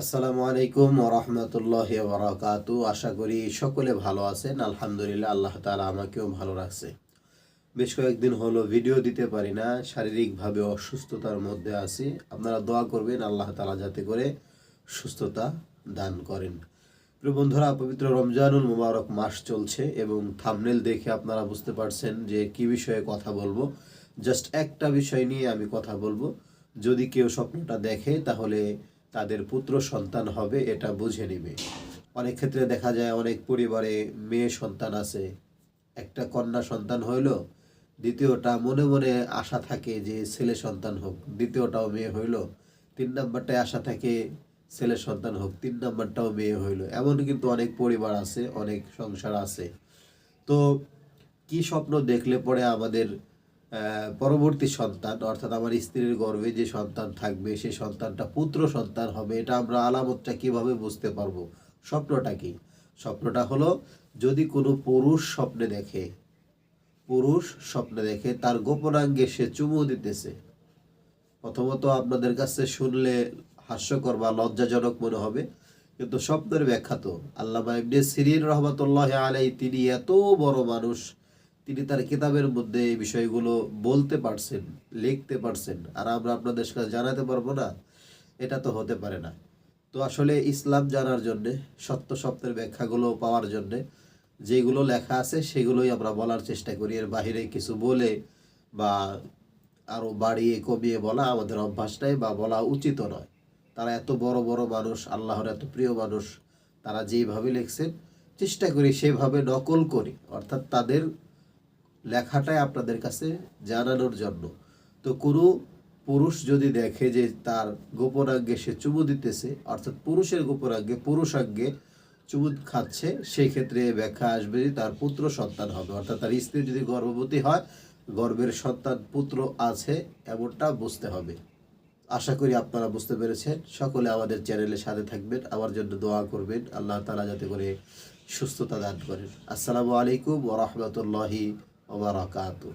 আসসালামু আলাইকুম ওরহমতুল্লাহ বরাকাতু আশা করি সকলে ভালো আছেন। আলহামদুলিল্লাহ আল্লাহ তালা আমাকেও ভালো রাখছে। বেশ কয়েকদিন হলো ভিডিও দিতে পারি না, শারীরিকভাবে অসুস্থতার মধ্যে আছি। আপনারা দোয়া করবেন আল্লাহ তালা যাতে করে সুস্থতা দান করেন। প্রিয় বন্ধুরা, পবিত্র রমজানুল মুবারক মাস চলছে এবং থামনেল দেখে আপনারা বুঝতে পারছেন যে কি বিষয়ে কথা বলব। জাস্ট একটা বিষয় নিয়ে আমি কথা বলব। যদি কেউ স্বপ্নটা দেখে, তাহলে তাদের পুত্র সন্তান হবে, এটা বুঝে নিবে। অনেক ক্ষেত্রে দেখা যায় অনেক পরিবারে মেয়ে সন্তান আছে, একটা কন্যা সন্তান হইল, দ্বিতীয়টা মনে মনে আশা থাকে যে ছেলে সন্তান হোক, দ্বিতীয়টাও মেয়ে হইল, তিন নাম্বারটায় আশা থাকে ছেলে সন্তান হোক, তিন নাম্বারটাও মেয়ে হইল। এমন কিন্তু অনেক পরিবার আছে, অনেক সংসার আছে। তো কি স্বপ্ন দেখলে পরে আমাদের পরবর্তী সন্তান, অর্থাৎ আমার স্ত্রীর গর্ভে যে সন্তান থাকবে সেই সন্তানটা পুত্র সন্তান হবে, এটা আমরা আলামতটা কীভাবে বুঝতে পারব? স্বপ্নটা কি? স্বপ্নটা হলো, যদি কোনো পুরুষ স্বপ্নে দেখে, পুরুষ স্বপ্নে দেখে, তার গোপনাঙ্গে সে চুমু দিতেছে। প্রথমত আপনাদের কাছে শুনলে হাস্যকর বা লজ্জাজনক মনে হবে, কিন্তু স্বপ্নের ব্যাখ্যা তো। ইবনে সিরিন রহমতুল্লাহ আলাই তিনি এত বড় মানুষ তিনি তার কিতাবের মধ্যে এই বিষয়গুলো বলতে পারছেন, লিখতে পারছেন। আর আমরা আপনাদের কাছে জানাতে পারব না, এটা তো হতে পারে না। তো আসলে ইসলাম জানার জন্যে, সত্য সত্যের ব্যাখ্যাগুলো পাওয়ার জন্যে, যেগুলো লেখা আছে সেগুলোই আমরা বলার চেষ্টা করি। এর বাইরে কিছু বলে বা আরও বাড়িয়ে কমিয়ে বলা আমাদের অভ্যাস নাই বা বলা উচিত নয়। তারা এত বড় বড় মানুষ, আল্লাহর এত প্রিয় মানুষ, তারা যেভাবে লিখছেন চেষ্টা করি সেভাবে নকল করি। অর্থাৎ তাদের লেখাটাই আপনাদের কাছে জানানোর জন্য। তো কোনো পুরুষ যদি দেখে যে তার গোপনাঙ্গে সে চুমু দিতেছে, অর্থাৎ পুরুষের গোপনাঙ্গে পুরুষাঙ্গে চুমু খাচ্ছে, সেই ক্ষেত্রে ব্যাখ্যা আসবে যে তার পুত্র সন্তান হবে। অর্থাৎ তার স্ত্রী যদি গর্ভবতী হয়, গর্ভের সন্তান পুত্র আছে এমনটা বুঝতে হবে। আশা করি আপনারা বুঝতে পেরেছেন। সকলে আমাদের চ্যানেলের সাথে থাকবেন। আমার জন্য দোয়া করবেন। আল্লাহ তালা যাতে করে সুস্থতা দান করেন। আসসালামু আলাইকুম ওরহমতুল্লাহি ওবরাকাতু